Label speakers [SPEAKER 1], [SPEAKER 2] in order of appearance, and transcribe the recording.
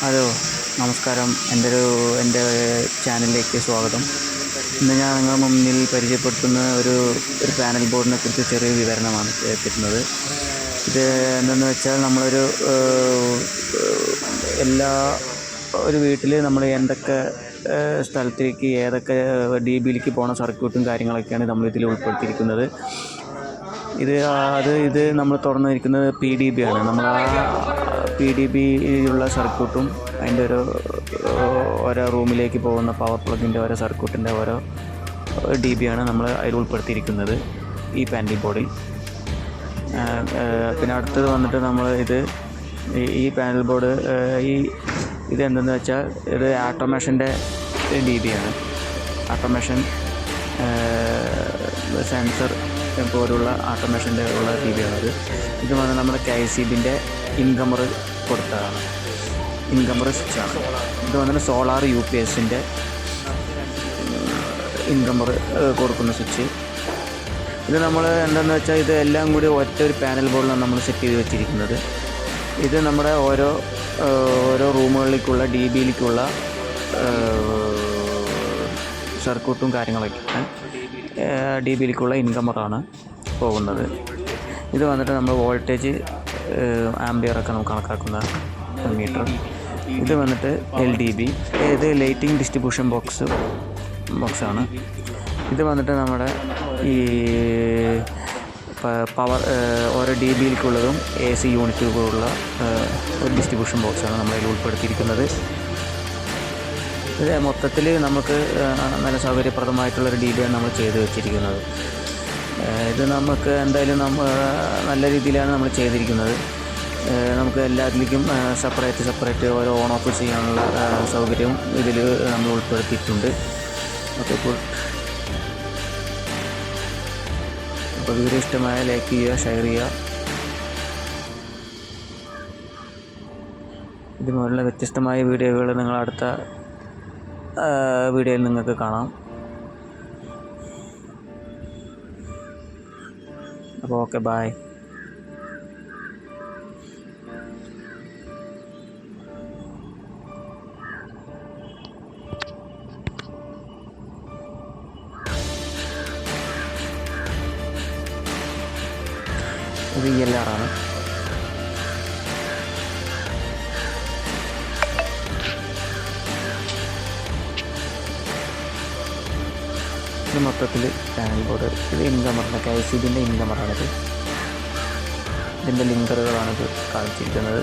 [SPEAKER 1] Hello നമസ്കാരം. എന്റെ ഒരു എന്റെ ചാനലിലേക്ക് സ്വാഗതം. ഇന്ന് ഞാൻ നിങ്ങളുടെ മുന്നിൽ പരിചയപ്പെടുത്തുന്ന ഒരു ഒരു പാനൽ ബോർഡിനെ കുറിച്ച് ചെറിയ വിവരണമാണ് തരുന്നത്. ഇത് എന്തെന്ന് വെച്ചാൽ നമ്മളൊരു എല്ലാ ഒരു വീട്ടിൽ നമ്മൾ എന്തൊക്കെ സ്ഥലത്തേക്ക് ഏതൊക്കെ ഡി ബിയിലേക്ക് പോണ സർക്യൂട്ടും കാര്യങ്ങളൊക്കെയാണ് നമ്മളിതിൽ ഉൾപ്പെടുത്തിയിരിക്കുന്നത്. ഇത് അത് ഇത് നമ്മൾ തുറന്നിരിക്കുന്നത് പി ഡി ബി ആണ്. നമ്മൾ ആ പി ഡി ബി ഉള്ള സർക്യൂട്ടും അതിന്റെ ഒരു ഓരോ റൂമിലേക്ക് പോകുന്ന പവർ പ്ലഗിന്റെ ഓരോ സർക്യൂട്ടിന്റെ ഓരോ ഡി ബി ആണ് നമ്മൾ അതിൽ ഉൾപ്പെടുത്തിയിരിക്കുന്നത് ഈ പാന്റിംഗ് ബോർഡിൽ പിന്നെ അടുത്തത് വന്നിട്ട് നമ്മൾ ഇത് ഈ- പാനൽ ബോർഡ് ഈ ഇത് എന്തെന്ന് വെച്ചാൽ ഇത് ആട്ടോമേഷന്റെ ആണ്. ആട്ടോമേഷൻ സെൻസർ പോലുള്ള ആട്ടോമേഷന്റെ ഉള്ള ടി വിയാണത് ഇത് വന്ന് നമ്മുടെ കെ സി ബിന്റെ ഇൻകമർ കൊടുത്തതാണ്. ഇൻകമർ സ്വിച്ചാണ് ഇത് വന്നിട്ട് സോളാർ യു പി എസിന്റെ ഇൻകമർ കൊടുക്കുന്ന സ്വിച്ച് ഇത് നമ്മൾ എന്താണെന്ന് വെച്ചാൽ ഇത് എല്ലാം കൂടി ഒറ്റ ഒരു പാനൽ ബോർഡിലാണ് നമ്മൾ സെറ്റ് ചെയ്ത് വെച്ചിരിക്കുന്നത്. ഇത് നമ്മുടെ ഓരോ ഓരോ റൂമുകളിലേക്കുള്ള ഡി ബിയിലേക്കുള്ള സർക്യൂട്ടും കാര്യങ്ങളൊക്കെ ഡി ബിയിലേക്കുള്ള ഇൻകമറാണ് പോകുന്നത് ഇത് വന്നിട്ട് നമ്മൾ വോൾട്ടേജ് ആംബിയറൊക്കെ നമുക്ക് കണക്കാക്കുന്ന മീറ്റർ. ഇത് വന്നിട്ട് എൽ ഡി ബി. ഇത് ലൈറ്റിംഗ് ഡിസ്ട്രിബ്യൂഷൻ ബോക്സ് ബോക്സാണ്. ഇത് വന്നിട്ട് നമ്മുടെ ഈ പവർ ഓരോ ഡി ബിയിലേക്കുള്ളതും എ സി യൂണിറ്റുകളുള്ള ഒരു ഡിസ്ട്രിബ്യൂഷൻ ബോക്സാണ് നമ്മളതിൽ ഉൾപ്പെടുത്തിയിരിക്കുന്നത്. ഇത് മൊത്തത്തിൽ നമുക്ക് നല്ല സൗകര്യപ്രദമായിട്ടുള്ളൊരു ഡി ബിയാണ് നമ്മൾ ചെയ്തു വെച്ചിരിക്കുന്നത്. ഇത് നമുക്ക് എന്തായാലും നമ്മൾ നല്ല രീതിയിലാണ് നമ്മൾ ചെയ്തിരിക്കുന്നത്. നമുക്ക് എല്ലാത്തിലേക്കും സെപ്പറേറ്റ് സെപ്പറേറ്റ് ഓരോ ഓൺ ഓഫ് ചെയ്യാനുള്ള സൗകര്യവും സൗകര്യം ഇതിൽ നമ്മൾ ഉൾപ്പെടുത്തിയിട്ടുണ്ട്. ഓക്കെ ഗുഡ് അപ്പോൾ വീഡിയോ ഇഷ്ടമായ ലൈക്ക് ചെയ്യുക ഷെയർ ചെയ്യുക. ഇതുപോലുള്ള വ്യത്യസ്തമായ വീഡിയോകൾ നിങ്ങൾ അടുത്ത വീഡിയോയിൽ നിങ്ങൾക്ക് കാണാം. അപ്പോൾ ഓക്കെ ബായ് ഇത് ഇ എൽ ഇത് മൊത്തത്തിൽ പാനൽ ബോർഡ് ഇത് ഇൻകമറാണ് കെ സി ബിന്റെ ഇൻകമറാണിത് ഇതിന്റെ ലിങ്കറുകളാണിത് കാണിച്ചിരിക്കുന്നത്.